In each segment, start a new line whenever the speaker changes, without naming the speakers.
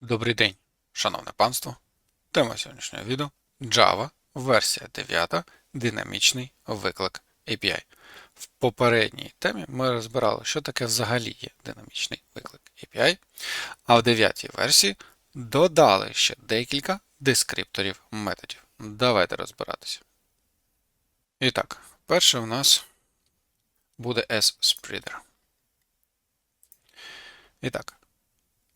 Добрий день, шановне панство. Тема сьогоднішнього відео Java, версія 9, динамічний виклик API. В попередній темі ми розбирали, що таке взагалі є динамічний виклик API, а в 9 версії додали ще декілька дескрипторів методів. Давайте розбиратися. І так, перше у нас буде S-spreader. І так,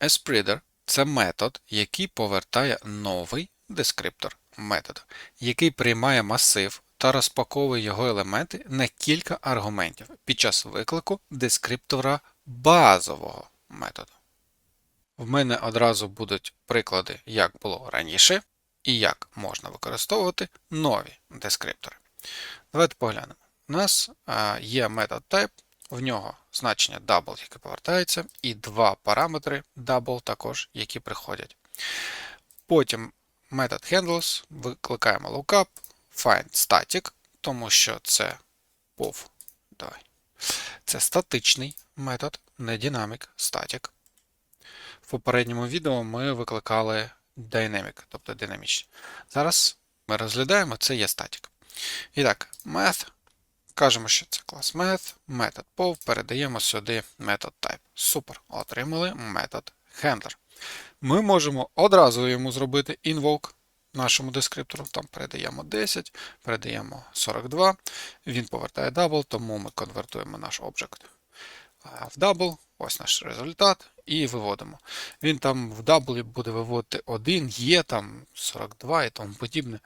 spreader це метод, який повертає новий дескриптор методу, який приймає масив та розпаковує його елементи на кілька аргументів під час виклику дескриптора базового методу. В мене одразу будуть приклади, як було раніше, і як можна використовувати нові дескриптори. Давайте поглянемо. У нас є метод type, в нього значення double, яке повертається, і два параметри double також, які приходять. Потім метод handles, викликаємо lookup, find static, тому що це POV. Давай. Це статичний метод, не dynamic, static. В попередньому відео ми викликали dynamic, тобто динамічний. Зараз ми розглядаємо, це є static. І так, math. Кажемо, що це клас math, метод POV, передаємо сюди метод type. Супер. Отримали метод handler. Ми можемо одразу йому зробити invoke нашому дескриптору. Там передаємо 10, передаємо 42. Він повертає double, тому ми конвертуємо наш об'єкт в double. Ось наш результат. І виводимо. Він там в double буде виводити 1, є там 42 і тому подібне.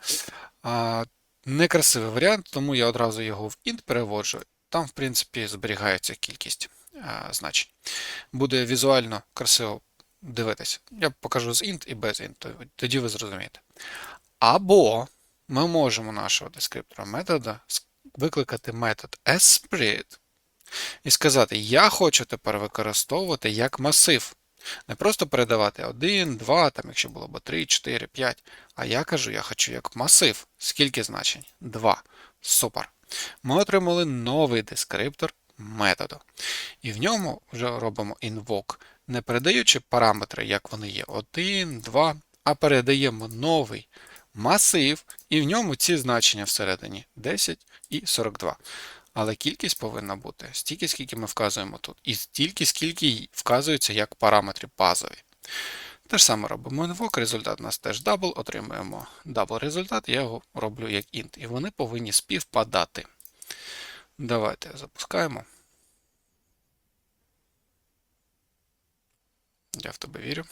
Некрасивий варіант, тому я одразу його в int переводжу. Там, в принципі, зберігається кількість а, значень. Буде візуально красиво дивитися. Я покажу з int і без int, тоді ви зрозумієте. Або ми можемо нашого дескриптора метода викликати метод spread і сказати: Я хочу тепер використовувати як масив. Не просто передавати 1, 2, там, якщо було б 3, 4, 5. А я кажу, я хочу як масив. Скільки значень? 2. Супер. Ми отримали новий дескриптор методу. І в ньому вже робимо invoke, не передаючи параметри, як вони є, 1, 2, а передаємо новий масив, і в ньому ці значення всередині 10 і 42. Але кількість повинна бути стільки, скільки ми вказуємо тут, і стільки, скільки вказується як параметри базові. Те ж саме робимо invoke, результат у нас теж double, отримуємо double результат, я його роблю як int. І вони повинні співпадати. Давайте запускаємо. Я в тебе вірю.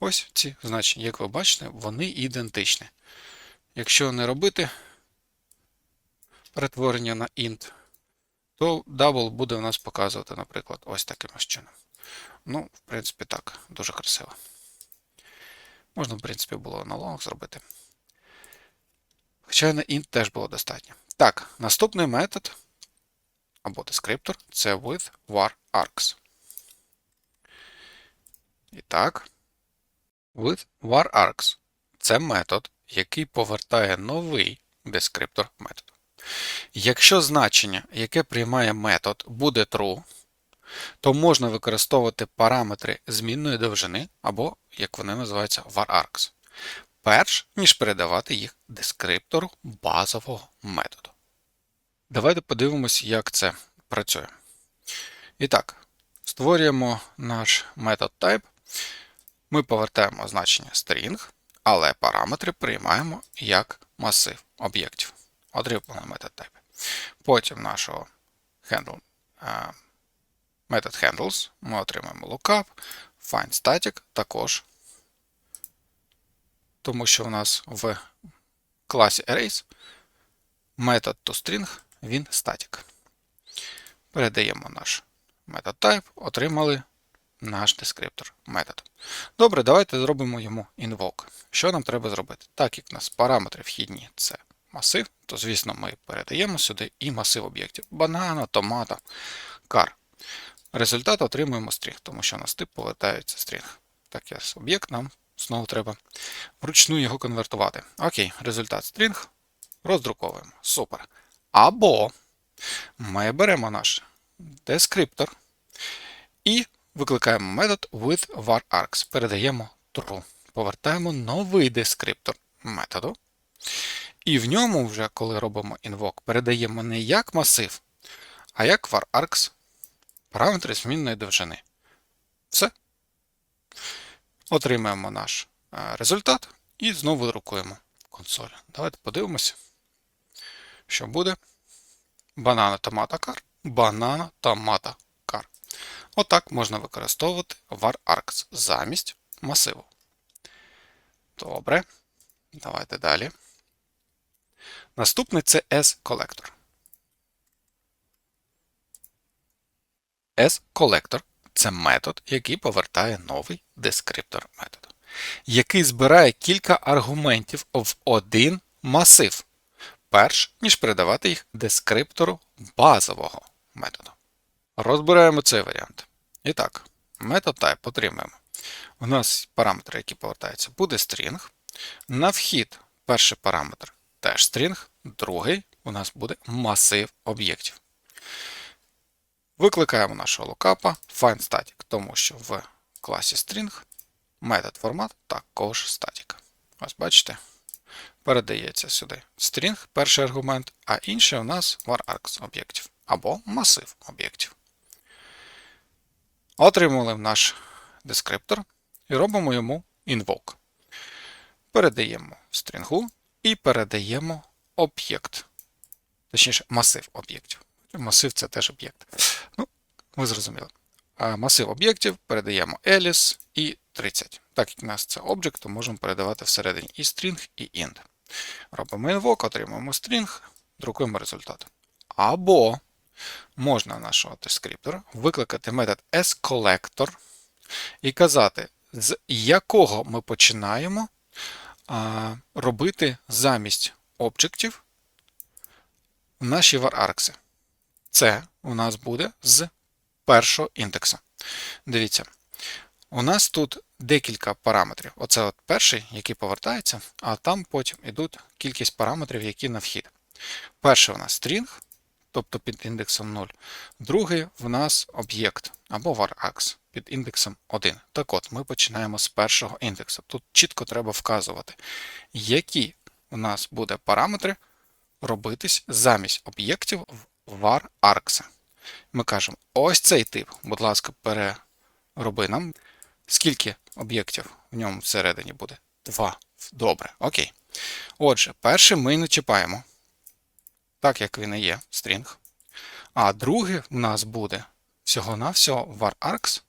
Ось ці значення, як ви бачите, вони ідентичні. Якщо не робити перетворення на int, то double буде у нас показувати, наприклад, ось таким чином. Ну, в принципі, так, дуже красиво. Можна, в принципі, було аналог зробити. Хоча на int теж було достатньо. Так, наступний метод або дескриптор це with var args. І так, with var args це метод, який повертає новий дескриптор методу. Якщо значення, яке приймає метод, буде true, то можна використовувати параметри змінної довжини, або, як вони називаються, varargs, перш ніж передавати їх дескриптору базового методу. Давайте подивимось, як це працює. І так, створюємо наш метод type. Ми повертаємо значення string, але параметри приймаємо як масив об'єктів. Отримали метод. Потім нашого handle, метод handles ми отримаємо lookup, find static також, тому що у нас в класі arrays метод toString він static. Передаємо наш метод type, отримали наш дескриптор методу. Добре, давайте зробимо йому invoke. Що нам треба зробити? Так як у нас параметри вхідні це масив, то, звісно, ми передаємо сюди і масив об'єктів. Банана, томата, car. Результат отримуємо стрінг, тому що у нас тип повертається стрінг. Так, є об'єкт, нам знову треба вручну його конвертувати. Окей, результат стрінг. Роздруковуємо. Супер. Або ми беремо наш дескриптор і викликаємо метод with varargs, передаємо true. Повертаємо новий дескриптор методу. І в ньому вже, коли робимо invoke, передаємо не як масив, а як varargs параметри змінної довжини. Все. Отримаємо наш е, результат і знову друкуємо консоль. Давайте подивимося, що буде. Банана томата кар. Банана томата кар. Отак можна використовувати varargs замість масиву. Добре. Давайте далі. Наступний це S-колектор. S-колектор це метод, який повертає новий дескриптор методу, який збирає кілька аргументів в один масив, перш ніж передавати їх дескриптору базового методу. Розбираємо цей варіант. І так, метод type отримаємо. У нас параметр, який повертається, буде string. На вхід перший параметр теж string, другий у нас буде масив об'єктів. Викликаємо нашого локапа findStatic, тому що в класі string метод формат також static. Ось бачите, передається сюди string, перший аргумент, а інший у нас varargs об'єктів або масив об'єктів. Отримали наш дескриптор і робимо йому invoke. Передаємо стрінгу і передаємо об'єкт. Точніше, масив об'єктів. Масив це теж об'єкт. Ну, ви зрозуміли. А масив об'єктів передаємо Alice і 30. Так як у нас це об'єкт, то можемо передавати всередині і string, і int. Робимо invoke, отримуємо string, друкуємо результат. Або можна нашого дескриптора викликати метод sCollector і казати, з якого ми починаємо робити замість об'єктів наші varargs. Це у нас буде з першого індекса. Дивіться, у нас тут декілька параметрів. Оце от перший, який повертається, а там потім йдуть кількість параметрів, які на вхід. Перший у нас string, тобто під індексом 0. Другий в нас об'єкт або varargs під індексом 1. Так от, ми починаємо з першого індексу. Тут чітко треба вказувати, які у нас буде параметри робитись замість об'єктів в varargs. Ми кажемо, ось цей тип, будь ласка, перероби нам. Скільки об'єктів в ньому всередині буде? Два. Добре, окей. Отже, перший ми не чіпаємо, так як він і є, string. А другий в нас буде всього-навсього var varargs,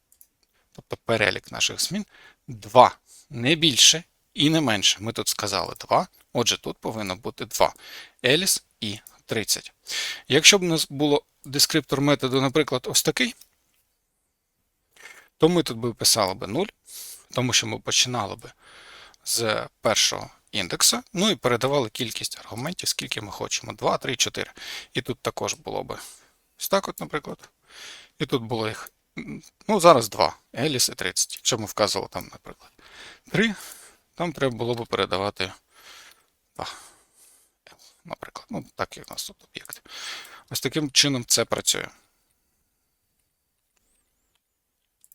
тобто перелік наших змін, 2. Не більше і не менше. Ми тут сказали 2. Отже, тут повинно бути 2. Alice і 30. Якщо б у нас було дескриптор методу, наприклад, ось такий, то ми тут би писали би 0, тому що ми починали би з першого індекса, ну і передавали кількість аргументів, скільки ми хочемо. 2, 3, 4. І тут також було би ось так, от, наприклад. І тут було їх. Ну, зараз 2. Еліс і 30. Якщо ми вказували там, наприклад, 3, там треба було б передавати 2. Наприклад, ну, так як у нас тут об'єкт. Ось таким чином це працює.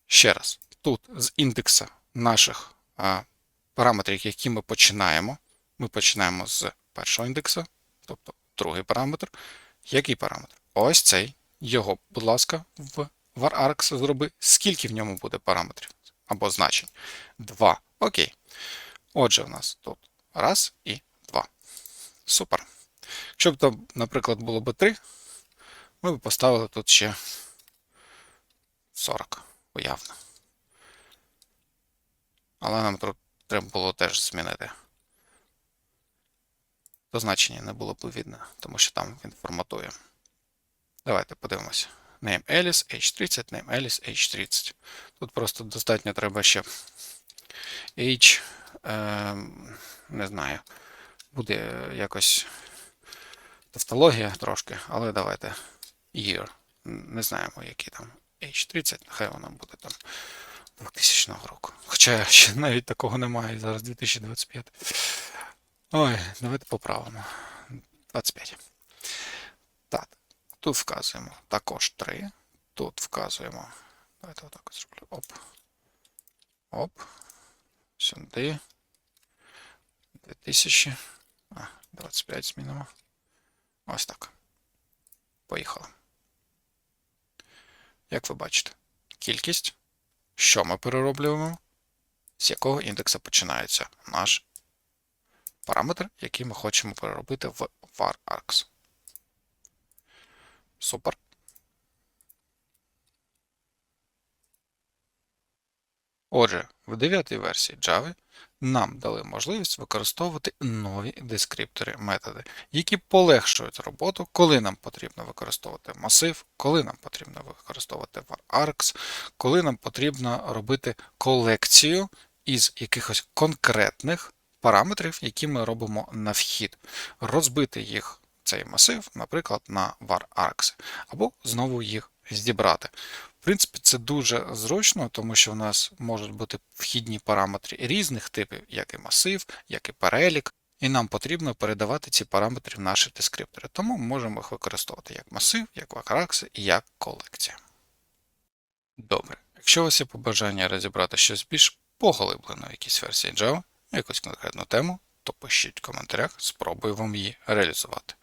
Ще раз, тут з індекса наших а, параметрів, які ми починаємо, ми починаємо з першого індекса, тобто другий параметр. Який параметр? Ось цей. Його, будь ласка, в varargs зроби. Скільки в ньому буде параметрів або значень? 2. Окей. Отже, у нас тут раз і два. Супер. Якщо б то, наприклад, було б 3, ми б поставили тут ще 40, уявно. Але нам тут треба було теж змінити. То значення не було б видно, тому що там він форматує. Давайте подивимося. Name Alice H30, name Alice H30. Тут просто достатньо треба ще H, е, не знаю, буде якось тавтологія трошки, але давайте year. Не знаємо, які там H30, нехай воно буде там 2000 року. Хоча ще навіть такого немає, зараз 2025. Ой, давайте поправимо. 25. Так. Тут вказуємо також 3. Тут вказуємо Давайте отак от зроблю. Оп. Оп. Сюди. 2000. А, 25 змінимо. Ось так. Поїхали. Як ви бачите, кількість, що ми перероблюємо, з якого індекса починається наш параметр, який ми хочемо переробити в varargs. Супер. Отже, в 9 версії Java нам дали можливість використовувати нові дескриптори методи, які полегшують роботу, коли нам потрібно використовувати масив, коли нам потрібно використовувати varargs, коли нам потрібно робити колекцію із якихось конкретних параметрів, які ми робимо на вхід, розбити їх цей масив, наприклад, на varargs, або знову їх зібрати. В принципі, це дуже зручно, тому що в нас можуть бути вхідні параметри різних типів, як і масив, як і перелік, і нам потрібно передавати ці параметри в наші дескриптори. Тому ми можемо їх використовувати як масив, як varargs і як колекція. Добре. Якщо у вас є побажання розібрати щось більш поглиблено в якійсь версії Java, якусь конкретну тему, то пишіть в коментарях, спробую вам її реалізувати.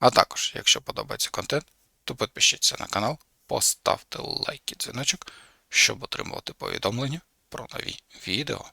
А також, якщо подобається контент, то підпишіться на канал, поставте лайк і дзвіночок, щоб отримувати повідомлення про нові відео.